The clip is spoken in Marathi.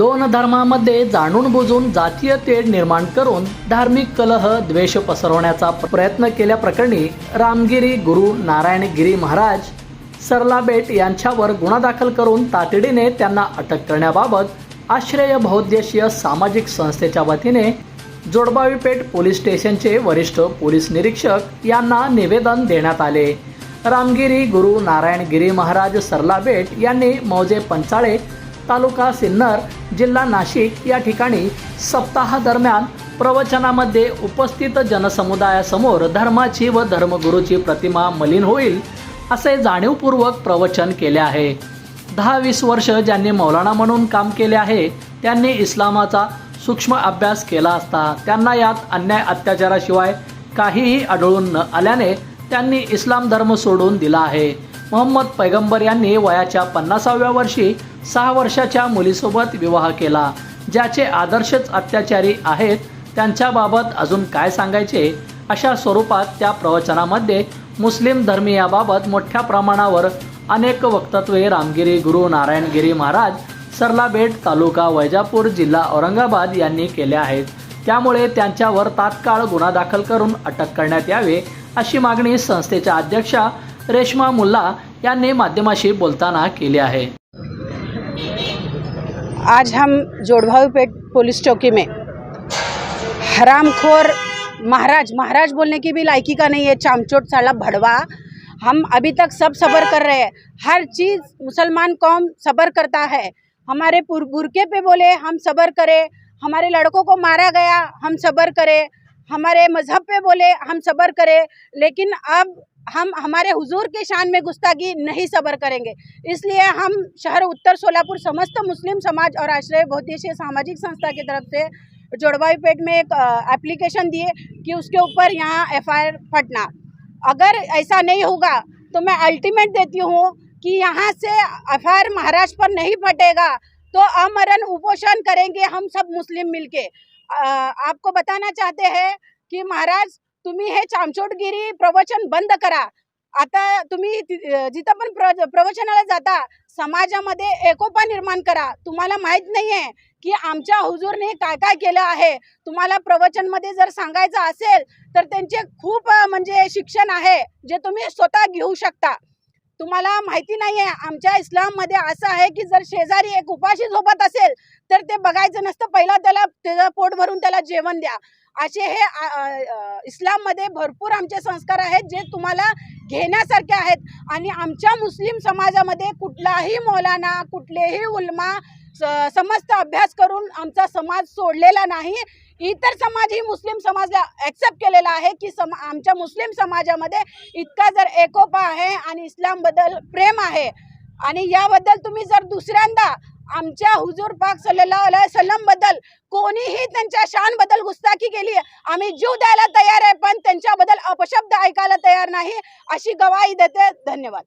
दोन धर्मामध्ये जाणून बुजून जातीय तेढ निर्माण करून धार्मिक कलह द्वेष पसरवण्याचा प्रयत्न केल्याप्रकरणी रामगिरी गुरु नारायणगिरी महाराज सरलाबेट यांच्यावर गुन्हा दाखल करून तातडीने त्यांना अटक करण्याबाबत आश्रय बहुद्देशीय सामाजिक संस्थेच्या वतीने जोडबावीपेठ पोलीस स्टेशनचे वरिष्ठ पोलीस निरीक्षक यांना निवेदन देण्यात आले. रामगिरी गुरु नारायणगिरी महाराज सरलाबेट यांनी मौजे पंचाळे तालुका सिन्नर जिल्हा नाशिक या ठिकाणी सप्ताहादरम्यान प्रवचनामध्ये उपस्थित जनसमुदायासमोर धर्माची व धर्मगुरूची प्रतिमा मलिन होईल असे जाणीवपूर्वक प्रवचन केले आहे. दहा वीस वर्ष ज्यांनी मौलाना म्हणून काम केले आहे त्यांनी इस्लामाचा सूक्ष्म अभ्यास केला असता त्यांना यात अन्याय अत्याचाराशिवाय काहीही आढळून न आल्याने त्यांनी इस्लाम धर्म सोडून दिला आहे. मोहम्मद पैगंबर यांनी वयाच्या पन्नासाव्या वर्षी सहा वर्षाच्या मुलीसोबत विवाह केला ज्याचे आदर्शच अत्याचारी आहेत. त्यांच्याबाबत अजून काय सांगायचे? अशा स्वरूपात त्या प्रवचनामध्ये मुस्लिम धर्मीयाबाबत मोठ्या प्रमाणावर अनेक वक्तत्वे रामगिरी गुरु नारायणगिरी महाराज सरलाबेट तालुका वैजापूर जिल्हा औरंगाबाद यांनी केले आहेत. त्यामुळे त्यांच्यावर तात्काळ गुन्हा दाखल करून अटक करण्यात यावे अशी मागणी संस्थेच्या अध्यक्षा रेश्मा मुल्ला यांनी माध्यमाशी बोलताना केली आहे. आज हम जोड़भावीपेट पुलिस चौकी में हरामखोर महाराज महाराज बोलने की भी लायकी का नहीं है, चामचोट साला भड़वा। हम अभी तक सब सबर कर रहे हैं। हर चीज़ मुसलमान कौम सबर करता है। हमारे बुरके पे बोले, हम सबर करें। हमारे लड़कों को मारा गया, हम सबर करें। हमारे मज़हब पे बोले, हम सबर करें। लेकिन अब हम हमारे हुजूर के शान में गुस्तागी नहीं सबर करेंगे। इसलिए हम शहर उत्तर सोलापुर समस्त मुस्लिम समाज और आश्रय बहुद्देशीय सामाजिक संस्था की तरफ़ से जोड़वाई पेट में एक एप्लीकेशन दिए कि उसके ऊपर यहाँ एफआईआर फटना। अगर ऐसा नहीं होगा तो मैं अल्टीमेट देती हूँ कि यहाँ से एफआईआर महाराष्ट्र पर नहीं फटेगा तो अमरन उपोषण करेंगे हम सब मुस्लिम मिलके। अ, आपको बताना चाहते हैं कि महाराज तुम्ही हे चामचोटगिरी प्रवचन बंद करा. आता तुम्ही ति- जिथं पण प्र प्रवचनाला जाता समाजामध्ये एकोपा निर्माण करा. तुम्हाला माहीत नाही आहे की आमच्या हुजूरने काय काय केलं आहे. तुम्हाला प्रवचनमध्ये जर सांगायचं असेल तर त्यांचे खूप म्हणजे शिक्षण आहे जे तुम्ही स्वतः घेऊ शकता. तुम्हाला माहिती नाही आहे आमच्या इस्लाममध्ये असं आहे की जर शेजारी एक उपाशी झोपत असेल तर ते बघायचं नसतं. पहिला त्याला त्याचं पोट भरून त्याला जेवण द्या. असे हे इस्लाममध्ये भरपूर आमचे संस्कार आहेत जे तुम्हाला घेण्यासारखे आहेत. आणि आमच्या मुस्लिम समाजामध्ये कुठलाही मौलाना कुठलेही उलमा स- समस्त अभ्यास करून आमचा समाज सोडलेला नाही. इतर समाज ही मुस्लिम समाजला ॲक्सेप्ट केलेला आहे की सम आमच्या मुस्लिम समाजामध्ये इतका जर एकोपा आहे आणि इस्लामबद्दल प्रेम आहे. आणि याबद्दल तुम्ही जर दुसऱ्यांदा आमच्या हुजूर पाक सल्लल्लाहु अलैहि वसल्लमबद्दल कोणीही त्यांच्या शानबद्दल गुस्ताखी केली आम्ही जीव द्यायला तयार आहे पण त्यांच्याबद्दल अपशब्द ऐकायला तयार नाही. अशी गवाही देते. धन्यवाद.